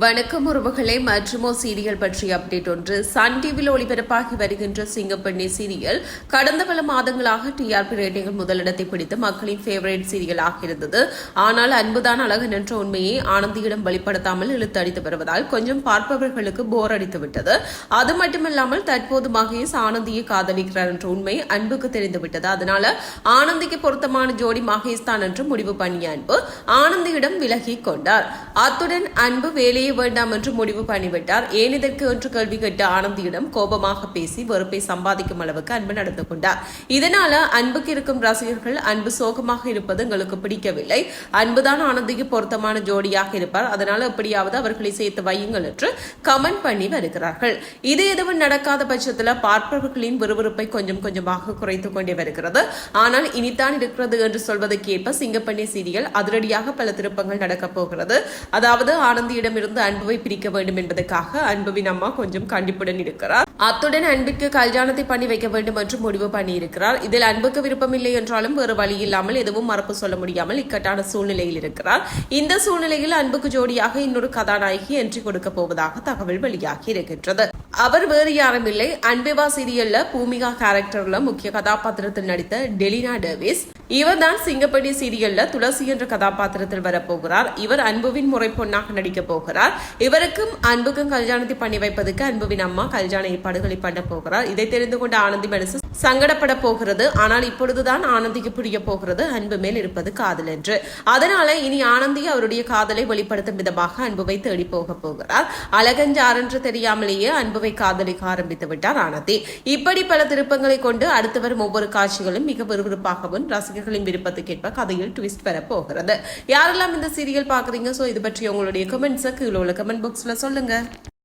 வணக்கம் உறவுகளே மற்றுமோ சீரியல் பற்றிய அப்டேட் ஒன்று. சன் டிவியில் ஒளிபரப்பாகி வருகின்ற சிங்கப்பெண்ணி சீரியல் கடந்த பல மாதங்களாக டிஆர்பி ரேட்டிங்கில் முதலிடத்தை பிடித்து மக்களின் ஃபேவரட் சீரியலாக இருந்தது ஆனால் அன்புதான் அழகன் என்ற உண்மையை ஆனந்தியிடம் வெளிப்படுத்தாமல் இழுத்து அடித்து வருவதால் கொஞ்சம் பார்ப்பவர்களுக்கு போர் அடித்து விட்டது. அது மட்டுமில்லாமல் தற்போது மகேஷ் ஆனந்தியை காதலிக்கிறார் என்ற உண்மை அன்புக்கு தெரிந்துவிட்டது அதனால ஆனந்திக்கு பொருத்தமான ஜோடி மகேஷ் தான் என்று முடிவு பண்ணிய அன்பு ஆனந்தியிடம் விலகி கொண்டார். அத்துடன் அன்பு வேலை செய்ய வேண்டாம் என்று முடிவு பண்ணிவிட்டார். ஏன் இதற்கு என்று கேள்வி கேட்ட ஆனந்தியிடம் கோபமாக பேசி வெறுப்பை சம்பாதிக்கும் அளவுக்கு அன்பு நடந்து கொண்டார். இதனால அன்புக்கு இருக்கும் ரசிகர்கள் அன்பு சோகமாக இருப்பது எங்களுக்கு பிடிக்கவில்லை. அன்புதான் ஆனந்திக்கு பொருத்தமான ஜோடியாக இருப்பார். அதனால எப்படியாவது அவர்களை சேர்த்து வையுங்கள் என்று கமெண்ட் பண்ணி வருகிறார்கள். இது எதுவும் நடக்காத பட்சத்தில் பார்ப்பவர்களின் விறுவிறுப்பை கொஞ்சம் கொஞ்சமாக குறைத்துக் கொண்டே வருகிறது. ஆனால் இனித்தான் இருக்கிறது என்று சொல்வதற்கேற்ப சிங்கப்பண்ணி சீரியல் அதிரடியாக பல திருப்பங்கள் நடக்கப் போகிறது. அதாவது ஆனந்தியிடமிருந்து இருந்து அன்புவை பிரிக்க வேண்டும் என்பதற்காக அன்புவின் அம்மா கொஞ்சம் கண்டிப்புடன் இருக்கிறார். அத்துடன் அன்புக்கு கல்யாணத்தை பண்ணி வைக்க வேண்டும் என்று முடிவு பண்ணியிருக்கிறார். இதில் அன்புக்கு விருப்பமில்லை என்றாலும் வேறு வழி இல்லாமல் எதுவும் மறப்பு சொல்ல முடியாமல் இக்கட்டான சூழ்நிலையில் இருக்கிறார். இந்த சூழ்நிலையில் அன்புக்கு ஜோடியாக இன்னொரு கதாநாயகி என்ட்ரி கொடுக்க போவதாக தகவல் வெளியாகி இருக்கின்றது. அவர் வேறு யாரும் இல்லை. அன்பேவா சீரியல்ல பூமிகா கேரக்டர்ல முக்கிய கதாபாத்திரத்தில் நடித்த டெலினா டேவிஸ் இவர் தான் சிங்கப்படி சீரியல்ல துளசி என்ற கதாபாத்திரத்தில் வரப்போகிறார். இவர் அன்புவின் முறை பொண்ணாக நடிக்க போகிறார். இவருக்கும் அன்புக்கும் கல்யாணத்தை பண்ணி வைப்பதற்கு அன்புவின் அம்மா கல்யாண ஏற்பாடுகளை பண்ண போகிறார். இதை தெரிந்து கொண்ட ஆனந்தி மனசு சங்கடப்பட போகிறது. ஆனால் இப்பொழுதுதான் ஆனந்திக்கு புரிய போகிறது. அன்பு மேல் இருப்பது காதல் என்று. அதனால இனி ஆனந்தி அவருடைய காதலை வெளிப்படுத்தும் விதமாக அன்புவை தேடி போக போகிறார். அழகஞ்சார் என்று தெரியாமலேயே அன்புவை காதலிக்க ஆரம்பித்து விட்டார் ஆனந்தி. இப்படி பல திருப்பங்களை கொண்டு அடுத்து வரும் ஒவ்வொரு காட்சிகளும் மிக விறுவிறுப்பாகவும் ரசிகர்களின் விருப்பத்துக்கேற்ப கதையில் ட்விஸ்ட் வர போகிறது. யாரெல்லாம் இந்த சீரியல் பாக்குறீங்க சோ இது பற்றி உங்களுடைய கமெண்ட்ஸை கீழே உள்ள கமெண்ட் பாக்ஸ்ல சொல்லுங்க.